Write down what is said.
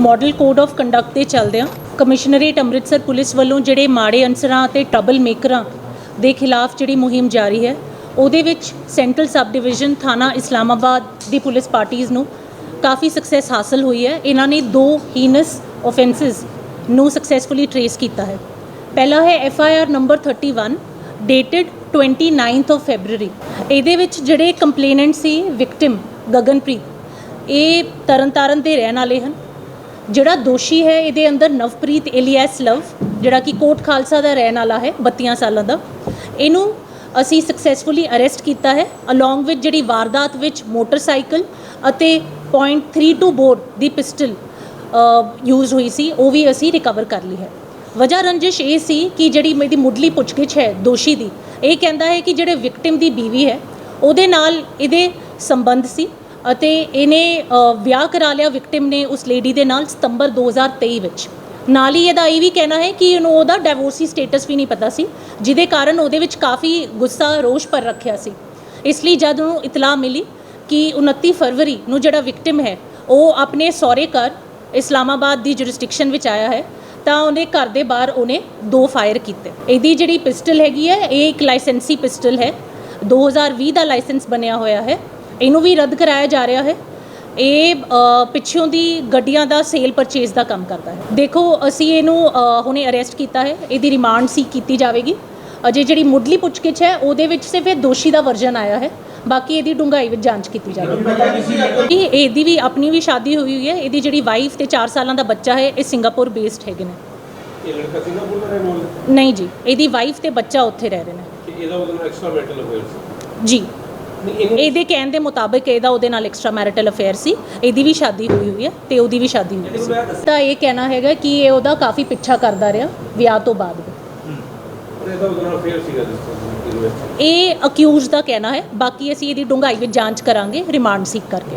Model code of conduct 'ਤੇ ਚੱਲਦਿਆਂ commissionerate Amritsar police ਵੱਲੋਂ ਜਿਹੜੇ ਮਾੜੇ ਅਨਸਰਾਂ ਅਤੇ ਟਰਬਲ ਮੇਕਰਾਂ ਦੇ ਖਿਲਾਫ ਜਿਹੜੀ ਮੁਹਿੰਮ ਜਾਰੀ ਹੈ, ਉਹਦੇ ਵਿੱਚ ਸੈਂਟਰਲ ਸਬ ਡਿਵੀਜ਼ਨ ਥਾਣਾ ਇਸਲਾਮਾਬਾਦ ਦੀ ਪੁਲਿਸ ਪਾਰਟੀਆਂ ਨੂੰ ਕਾਫੀ ਸਕਸੈਸ ਹਾਸਲ ਹੋਈ ਹੈ। ਇਹਨਾਂ ਨੇ ਦੋ ਹੀਨਸ ਆਫੈਂਸਸ ਨੂੰ ਸਕਸੈਸਫੁਲੀ ਟਰੇਸ ਕੀਤਾ ਹੈ। ਪਹਿਲਾ ਹੈ F I R number 31 dated 29th of February ਇਹਦੇ ਵਿੱਚ ਜਿਹੜੇ ਕੰਪਲੇਨੈਂਟ ਸੀ ਵਿਕਟਿਮ ਗਗਨਪ੍ਰੀਤ, ਇਹ ਤਰਨਤਾਰਨ ਦੇ ਰਹਿਣ ਵਾਲੇ ਹਨ। ਜਿਹੜਾ ਦੋਸ਼ੀ ਹੈ, ਇਹਦੇ ਅੰਦਰ ਨਵਪ੍ਰੀਤ ਇਲੀਅਸ ਲਵ, ਜਿਹੜਾ ਕਿ ਕੋਟ ਖਾਲਸਾ ਦਾ ਰਹਿਣ ਵਾਲਾ ਹੈ 32 ਸਾਲਾਂ ਦਾ, ਇਹਨੂੰ ਅਸੀਂ ਸਕਸੈਸਫੁਲੀ ਅਰੈਸਟ ਕੀਤਾ ਹੈ ਅਲੋਂਗ ਵਿਦ ਜਿਹੜੀ ਵਾਰਦਾਤ ਵਿੱਚ ਮੋਟਰਸਾਈਕਲ ਅਤੇ .32 ਬੋਰ ਦੀ ਪਿਸਟਲ ਯੂਜ਼ ਹੋਈ ਸੀ, ਉਹ ਵੀ ਅਸੀਂ ਰਿਕਵਰ ਕਰ ਲਈ ਹੈ। ਵਜ੍ਹਾ ਰੰਜਿਸ਼ ਇਹ ਸੀ ਕਿ ਜਿਹੜੀ ਮੇਰੀ ਮੁੱਢਲੀ ਪੁੱਛਗਿੱਛ ਹੈ ਦੋਸ਼ੀ ਦੀ, ਇਹ ਕਹਿੰਦਾ ਹੈ ਕਿ ਜਿਹੜੇ ਵਿਕਟਿਮ ਦੀ ਬੀਵੀ ਹੈ, ਉਹਦੇ ਨਾਲ ਇਹਦੇ ਸੰਬੰਧ ਸੀ ਅਤੇ ਇਹਨੇ ਵਿਆਹ ਕਰਾ ਲਿਆ ਵਿਕਟਿਮ ਨੇ ਉਸ ਲੇਡੀ ਦੇ ਨਾਲ ਸਤੰਬਰ 2023 ਵਿੱਚ। ਨਾਲ ਹੀ ਇਹਦਾ ਇਹ ਵੀ ਕਹਿਣਾ ਹੈ ਕਿ ਇਹਨੂੰ ਉਹਦਾ ਡਿਵੋਰਸੀ ਸਟੇਟਸ ਵੀ ਨਹੀਂ ਪਤਾ ਸੀ, ਜਿਹਦੇ ਕਾਰਨ ਉਹਦੇ ਵਿੱਚ ਕਾਫੀ ਗੁੱਸਾ, ਰੋਸ਼ ਪਰ ਰੱਖਿਆ ਸੀ। ਇਸ ਲਈ ਜਦ ਉਹਨੂੰ ਇਤਲਾਹ ਮਿਲੀ ਕਿ 29 ਫਰਵਰੀ ਨੂੰ ਜਿਹੜਾ ਵਿਕਟਿਮ ਹੈ, ਉਹ ਆਪਣੇ ਸਹੁਰੇ ਘਰ ਇਸਲਾਮਾਬਾਦ ਦੀ ਜੁਰਿਸਡਿਕਸ਼ਨ ਵਿੱਚ ਆਇਆ ਹੈ, ਤਾਂ ਉਹਨੇ ਘਰ ਦੇ ਬਾਹਰ ਉਹਨੇ ਦੋ ਫਾਇਰ ਕੀਤੇ। ਇਹਦੀ ਜਿਹੜੀ ਪਿਸਟਲ ਹੈਗੀ ਹੈ, ਇਹ ਇੱਕ ਲਾਇਸੈਂਸੀ ਪਿਸਟਲ ਹੈ। 2020 ਦਾ ਲਾਇਸੈਂਸ ਬਣਿਆ ਹੋਇਆ ਹੈ। ਇਹਨੂੰ ਵੀ ਰੱਦ ਕਰਾਇਆ ਜਾ ਰਿਹਾ ਹੈ। ਇਹ ਪਿੱਛੋਂ ਦੀ ਗੱਡੀਆਂ ਦਾ ਸੇਲ ਪਰਚੇਸ ਦਾ ਕੰਮ ਕਰਦਾ ਹੈ। ਦੇਖੋ ਅਸੀਂ ਇਹਨੂੰ ਹੁਣੇ ਅਰੈਸਟ ਕੀਤਾ ਹੈ। ਇਹਦੀ ਰਿਮਾਂਡ ਸੀ ਕੀਤੀ ਜਾਵੇਗੀ। ਅਜੇ ਜਿਹੜੀ ਮੁੱਢਲੀ ਪੁੱਛਗਿੱਛ ਹੈ ਉਹਦੇ ਵਿੱਚ ਸਿਰਫ ਇਹ ਦੋਸ਼ੀ ਦਾ ਵਰਜਨ ਆਇਆ ਹੈ। ਬਾਕੀ ਇਹਦੀ ਡੂੰਘਾਈ ਵਿੱਚ ਜਾਂਚ ਕੀਤੀ ਜਾਵੇਗੀ। ਇਹ ਇਹਦੀ ਵੀ ਆਪਣੀ ਵੀ ਸ਼ਾਦੀ ਹੋਈ ਹੋਈ ਹੈ। ਇਹਦੀ ਜਿਹੜੀ ਵਾਈਫ ਤੇ 4 ਸਾਲਾਂ ਦਾ ਬੱਚਾ ਹੈ ਇਹ ਸਿੰਗਾਪੁਰ ਬੇਸਡ ਹੈਗੇ ਨੇ। ਇਹ ਲੜਕਾ ਸਿੰਗਾਪੁਰ ਦਾ ਰਹਿਣ ਵਾਲਾ ਹੈ? ਨਹੀਂ ਜੀ ਇਹਦੀ ਵਾਈਫ ਤੇ ਬੱਚਾ ਉੱਥੇ ਰਹਿ ਰਹੇ ਨੇ। ਕਿ ਇਹਦਾ ਉਹਦੇ ਨਾਲ ਐਕਸਟਰਾ ਮੈਟਲ ਅਫੇਅਰ ਸੀ ਜੀ। ਇਹਦੇ ਕਹਿਣ ਦੇ ਮੁਤਾਬਕ ਇਹਦਾ ਉਹਦੇ ਨਾਲ ਐਕਸਟਰਾ ਮੈਰਿਟਲ ਅਫੇਅਰ ਸੀ। ਇਹਦੀ ਵੀ ਸ਼ਾਦੀ ਹੋਈ ਹੋਈ ਹੈ ਤੇ ਉਹਦੀ ਵੀ ਸ਼ਾਦੀ ਹੋਈ ਸੀ। ਤਾਂ ਇਹ ਕਹਿਣਾ ਹੈਗਾ ਕਿ ਇਹ ਉਹਦਾ ਕਾਫੀ ਪਿੱਛਾ ਕਰਦਾ ਰਿਹਾ ਵਿਆਹ ਤੋਂ ਬਾਅਦ। ਇਹ ਅਕਿਊਜ਼ ਦਾ ਕਹਿਣਾ ਹੈ। ਬਾਕੀ ਅਸੀਂ ਇਹਦੀ ਡੂੰਘਾਈ ਵਿੱਚ ਜਾਂਚ ਕਰਾਂਗੇ ਰਿਮਾਂਡ ਸੀਕ ਕਰਕੇ।